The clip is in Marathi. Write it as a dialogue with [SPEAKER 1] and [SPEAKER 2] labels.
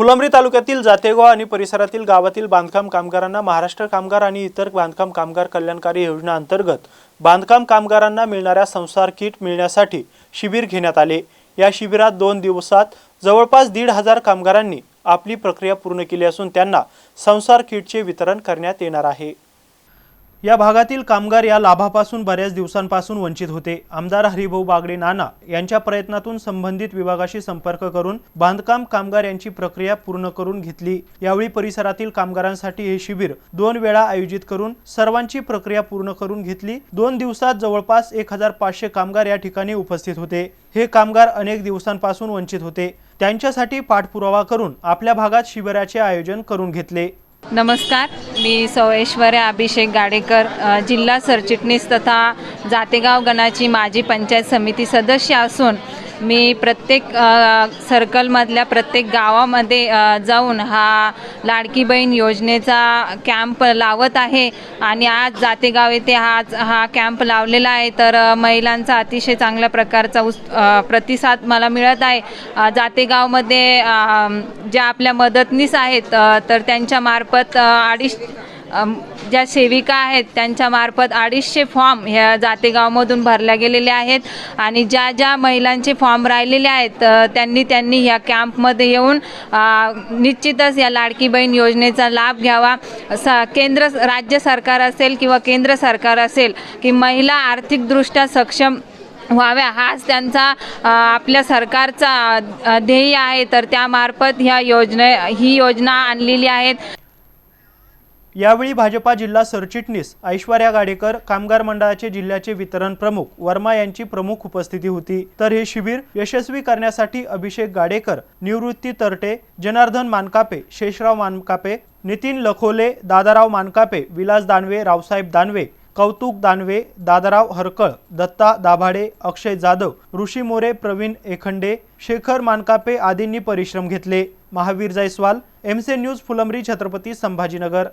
[SPEAKER 1] फुलंब्री तालुक्यातील जातेगाव आणि परिसरातील गावातील बांधकाम कामगारांना महाराष्ट्र कामगार आणि इतर बांधकाम कामगार कल्याणकारी योजना अंतर्गत बांधकाम कामगारांना मिळणाऱ्या संसार किट मिळण्यासाठी शिबिर घेण्यात आले. या शिबिरात दोन दिवसात जवळपास दीड हजार कामगारांनी आपली प्रक्रिया पूर्ण केली असून त्यांना संसार किटचे वितरण करण्यात येणार आहे. या भागातील कामगार या लाभापासून बऱ्याच दिवसांपासून वंचित होते. आमदार हरिभाऊ बागडे नाना यांच्या प्रयत्नातून संबंधित विभागाशी संपर्क करून बांधकाम कामगार यांची प्रक्रिया पूर्ण करून घेतली. यावेळी परिसरातील कामगारांसाठी हे शिबिर दोन वेळा आयोजित करून सर्वांची प्रक्रिया पूर्ण करून घेतली. दोन दिवसात जवळपास एक हजार पाचशे कामगार या ठिकाणी उपस्थित होते. हे कामगार अनेक दिवसांपासून वंचित होते. त्यांच्यासाठी पाठपुरावा करून आपल्या भागात शिबिराचे आयोजन करून घेतले.
[SPEAKER 2] नमस्कार मी सौ ऐश्वर्या अभिषेक गाडेकर जिल्हा सरचिटणीस तथा जातेगाव गणाची माजी पंचायत समिती सदस्य असून मी प्रत्येक सर्कलमधल्या प्रत्येक गावामध्ये जाऊन हा लाडकी बहीण योजनेचा कॅम्प लावत आहे. आणि आज जातेगाव येथे हा हा कॅम्प लावलेला आहे. तर महिलांचा अतिशय चांगल्या प्रकारचा उस प्रतिसाद मला मिळत आहे. जातेगावमध्ये ज्या आपल्या मदतनीस आहेत तर त्यांच्या मार्फत अडीच ज्या सेविका आहेत त्यांच्यामार्फत अडीचशे फॉर्म ह्या जातेगावमधून भरल्या गेलेले आहेत आणि ज्या ज्या महिलांचे फॉर्म राहिलेले आहेत त्यांनी त्यांनी ह्या कॅम्पमध्ये येऊन निश्चितच या लाडकी बहीण योजनेचा लाभ घ्यावा. स केंद्र राज्य सरकार असेल किंवा केंद्र सरकार असेल की महिला आर्थिकदृष्ट्या सक्षम व्हाव्या हाच त्यांचा आपल्या सरकारचा ध्येय आहे. तर त्यामार्फत ह्या योजने ही योजना आणलेली आहेत.
[SPEAKER 1] यावेळी भाजपा जिल्हा सरचिटणीस ऐश्वर्या गाडेकर कामगार मंडळाचे जिल्ह्याचे वितरण प्रमुख वर्मा यांची प्रमुख उपस्थिती होती. तर हे शिबिर यशस्वी करण्यासाठी अभिषेक गाडेकर निवृत्ती तरटे जनार्दन मानकापे शेषराव मानकापे नितीन लखोले दादाराव मानकापे विलास दानवे रावसाहेब दानवे कौतुक दानवे दादाराव हरकळ दत्ता दाभाडे अक्षय जाधव ऋषी मोरे प्रवीण एखंडे शेखर मानकापे आदींनी परिश्रम घेतले. महावीर जयस्वाल एमसे न्यूज फुलंब्री छत्रपती संभाजीनगर.